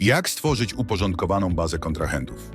Jak stworzyć uporządkowaną bazę kontrahentów?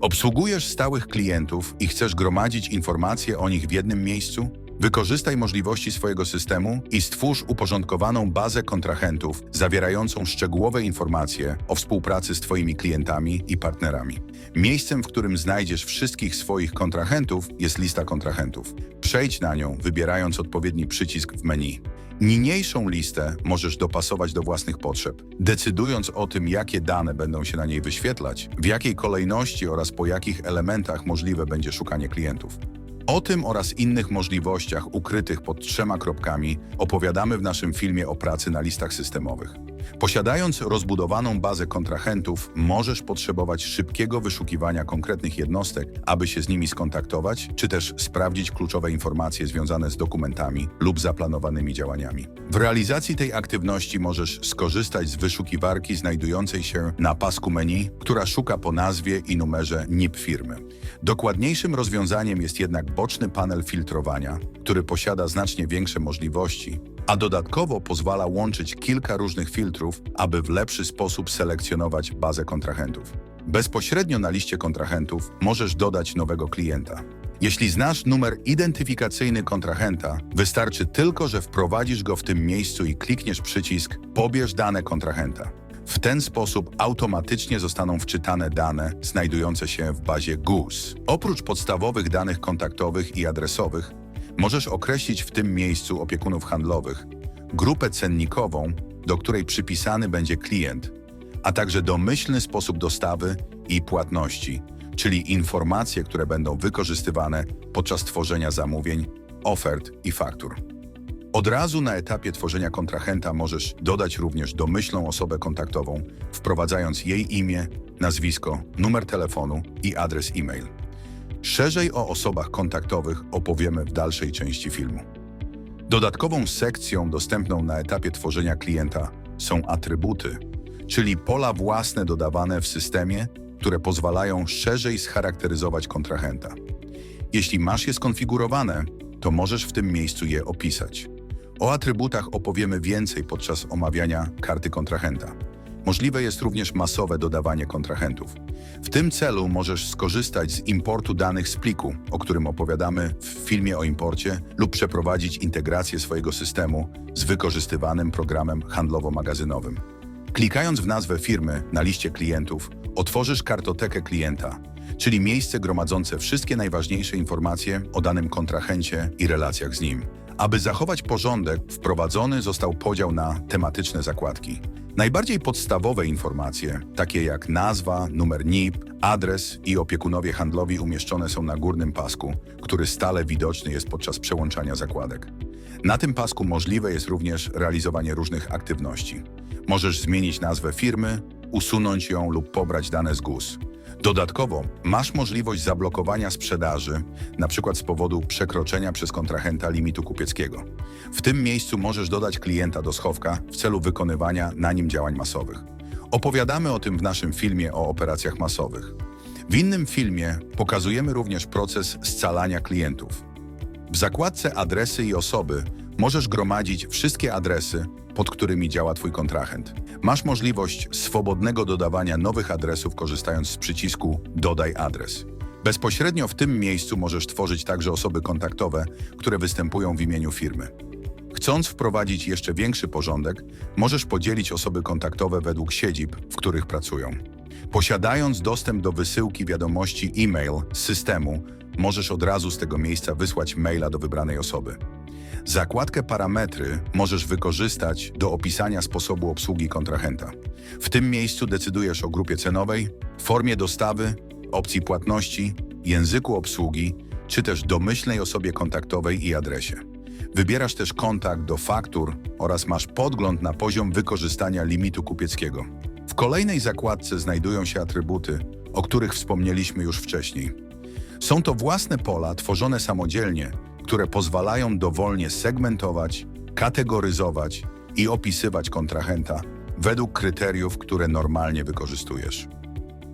Obsługujesz stałych klientów i chcesz gromadzić informacje o nich w jednym miejscu? Wykorzystaj możliwości swojego systemu i stwórz uporządkowaną bazę kontrahentów zawierającą szczegółowe informacje o współpracy z Twoimi klientami i partnerami. Miejscem, w którym znajdziesz wszystkich swoich kontrahentów, jest lista kontrahentów. Przejdź na nią, wybierając odpowiedni przycisk w menu. Niniejszą listę możesz dopasować do własnych potrzeb, decydując o tym, jakie dane będą się na niej wyświetlać, w jakiej kolejności oraz po jakich elementach możliwe będzie szukanie klientów. O tym oraz innych możliwościach ukrytych pod trzema kropkami opowiadamy w naszym filmie o pracy na listach systemowych. Posiadając rozbudowaną bazę kontrahentów, możesz potrzebować szybkiego wyszukiwania konkretnych jednostek, aby się z nimi skontaktować, czy też sprawdzić kluczowe informacje związane z dokumentami lub zaplanowanymi działaniami. W realizacji tej aktywności możesz skorzystać z wyszukiwarki znajdującej się na pasku menu, która szuka po nazwie i numerze NIP firmy. Dokładniejszym rozwiązaniem jest jednak boczny panel filtrowania, który posiada znacznie większe możliwości, a dodatkowo pozwala łączyć kilka różnych filtrów, aby w lepszy sposób selekcjonować bazę kontrahentów. Bezpośrednio na liście kontrahentów możesz dodać nowego klienta. Jeśli znasz numer identyfikacyjny kontrahenta, wystarczy tylko, że wprowadzisz go w tym miejscu i klikniesz przycisk Pobierz dane kontrahenta. W ten sposób automatycznie zostaną wczytane dane znajdujące się w bazie GUS. Oprócz podstawowych danych kontaktowych i adresowych, możesz określić w tym miejscu opiekunów handlowych, grupę cennikową, do której przypisany będzie klient, a także domyślny sposób dostawy i płatności, czyli informacje, które będą wykorzystywane podczas tworzenia zamówień, ofert i faktur. Od razu na etapie tworzenia kontrahenta możesz dodać również domyślną osobę kontaktową, wprowadzając jej imię, nazwisko, numer telefonu i adres e-mail. Szerzej o osobach kontaktowych opowiemy w dalszej części filmu. Dodatkową sekcją dostępną na etapie tworzenia klienta są atrybuty, czyli pola własne dodawane w systemie, które pozwalają szerzej scharakteryzować kontrahenta. Jeśli masz je skonfigurowane, to możesz w tym miejscu je opisać. O atrybutach opowiemy więcej podczas omawiania karty kontrahenta. Możliwe jest również masowe dodawanie kontrahentów. W tym celu możesz skorzystać z importu danych z pliku, o którym opowiadamy w filmie o imporcie, lub przeprowadzić integrację swojego systemu z wykorzystywanym programem handlowo-magazynowym. Klikając w nazwę firmy na liście klientów, otworzysz kartotekę klienta, czyli miejsce gromadzące wszystkie najważniejsze informacje o danym kontrahencie i relacjach z nim. Aby zachować porządek, wprowadzony został podział na tematyczne zakładki. Najbardziej podstawowe informacje, takie jak nazwa, numer NIP, adres i opiekunowie handlowi umieszczone są na górnym pasku, który stale widoczny jest podczas przełączania zakładek. Na tym pasku możliwe jest również realizowanie różnych aktywności. Możesz zmienić nazwę firmy, usunąć ją lub pobrać dane z GUS. Dodatkowo masz możliwość zablokowania sprzedaży, np. z powodu przekroczenia przez kontrahenta limitu kupieckiego. W tym miejscu możesz dodać klienta do schowka w celu wykonywania na nim działań masowych. Opowiadamy o tym w naszym filmie o operacjach masowych. W innym filmie pokazujemy również proces scalania klientów. W zakładce Adresy i osoby możesz gromadzić wszystkie adresy, pod którymi działa Twój kontrahent. Masz możliwość swobodnego dodawania nowych adresów korzystając z przycisku Dodaj adres. Bezpośrednio w tym miejscu możesz tworzyć także osoby kontaktowe, które występują w imieniu firmy. Chcąc wprowadzić jeszcze większy porządek, możesz podzielić osoby kontaktowe według siedzib, w których pracują. Posiadając dostęp do wysyłki wiadomości e-mail z systemu, możesz od razu z tego miejsca wysłać maila do wybranej osoby. Zakładkę Parametry możesz wykorzystać do opisania sposobu obsługi kontrahenta. W tym miejscu decydujesz o grupie cenowej, formie dostawy, opcji płatności, języku obsługi, czy też domyślnej osobie kontaktowej i adresie. Wybierasz też kontakt do faktur oraz masz podgląd na poziom wykorzystania limitu kupieckiego. W kolejnej zakładce znajdują się atrybuty, o których wspomnieliśmy już wcześniej. Są to własne pola tworzone samodzielnie, które pozwalają dowolnie segmentować, kategoryzować i opisywać kontrahenta według kryteriów, które normalnie wykorzystujesz.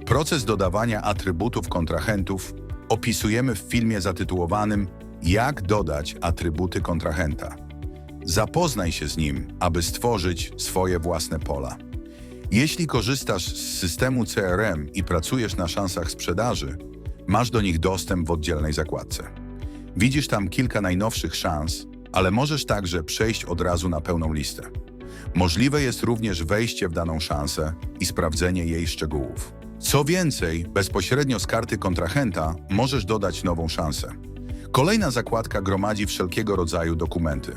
Proces dodawania atrybutów kontrahentów opisujemy w filmie zatytułowanym Jak dodać atrybuty kontrahenta. Zapoznaj się z nim, aby stworzyć swoje własne pola. Jeśli korzystasz z systemu CRM i pracujesz na szansach sprzedaży, masz do nich dostęp w oddzielnej zakładce. Widzisz tam kilka najnowszych szans, ale możesz także przejść od razu na pełną listę. Możliwe jest również wejście w daną szansę i sprawdzenie jej szczegółów. Co więcej, bezpośrednio z karty kontrahenta możesz dodać nową szansę. Kolejna zakładka gromadzi wszelkiego rodzaju dokumenty.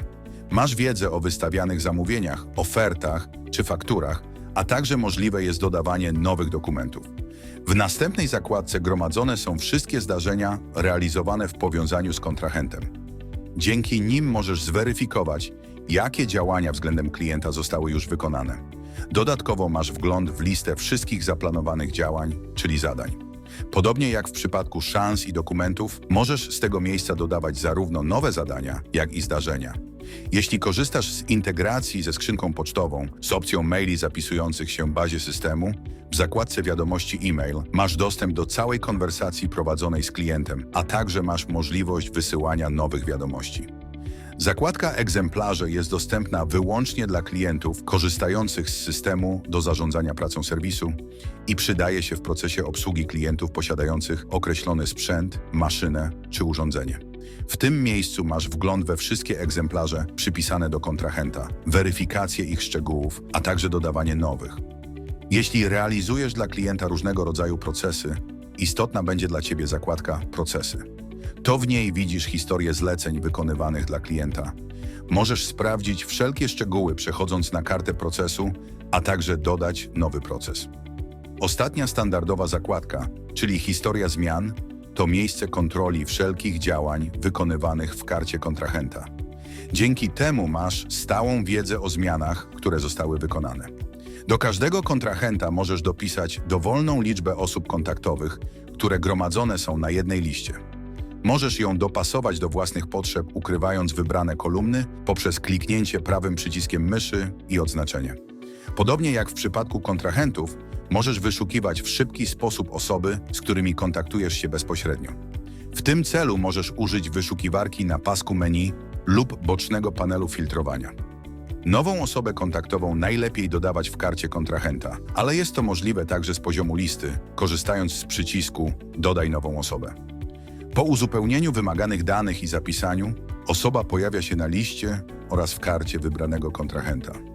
Masz wiedzę o wystawianych zamówieniach, ofertach czy fakturach, a także możliwe jest dodawanie nowych dokumentów. W następnej zakładce gromadzone są wszystkie zdarzenia realizowane w powiązaniu z kontrahentem. Dzięki nim możesz zweryfikować, jakie działania względem klienta zostały już wykonane. Dodatkowo masz wgląd w listę wszystkich zaplanowanych działań, czyli zadań. Podobnie jak w przypadku szans i dokumentów, możesz z tego miejsca dodawać zarówno nowe zadania, jak i zdarzenia. Jeśli korzystasz z integracji ze skrzynką pocztową, z opcją maili zapisujących się w bazie systemu, w zakładce wiadomości e-mail masz dostęp do całej konwersacji prowadzonej z klientem, a także masz możliwość wysyłania nowych wiadomości. Zakładka Egzemplarze jest dostępna wyłącznie dla klientów korzystających z systemu do zarządzania pracą serwisu i przydaje się w procesie obsługi klientów posiadających określony sprzęt, maszynę czy urządzenie. W tym miejscu masz wgląd we wszystkie egzemplarze przypisane do kontrahenta, weryfikację ich szczegółów, a także dodawanie nowych. Jeśli realizujesz dla klienta różnego rodzaju procesy, istotna będzie dla Ciebie zakładka Procesy. To w niej widzisz historię zleceń wykonywanych dla klienta. Możesz sprawdzić wszelkie szczegóły przechodząc na kartę procesu, a także dodać nowy proces. Ostatnia standardowa zakładka, czyli historia zmian, to miejsce kontroli wszelkich działań wykonywanych w karcie kontrahenta. Dzięki temu masz stałą wiedzę o zmianach, które zostały wykonane. Do każdego kontrahenta możesz dopisać dowolną liczbę osób kontaktowych, które gromadzone są na jednej liście. Możesz ją dopasować do własnych potrzeb, ukrywając wybrane kolumny poprzez kliknięcie prawym przyciskiem myszy i odznaczenie. Podobnie jak w przypadku kontrahentów, możesz wyszukiwać w szybki sposób osoby, z którymi kontaktujesz się bezpośrednio. W tym celu możesz użyć wyszukiwarki na pasku menu lub bocznego panelu filtrowania. Nową osobę kontaktową najlepiej dodawać w karcie kontrahenta, ale jest to możliwe także z poziomu listy, korzystając z przycisku Dodaj nową osobę. Po uzupełnieniu wymaganych danych i zapisaniu, osoba pojawia się na liście oraz w karcie wybranego kontrahenta.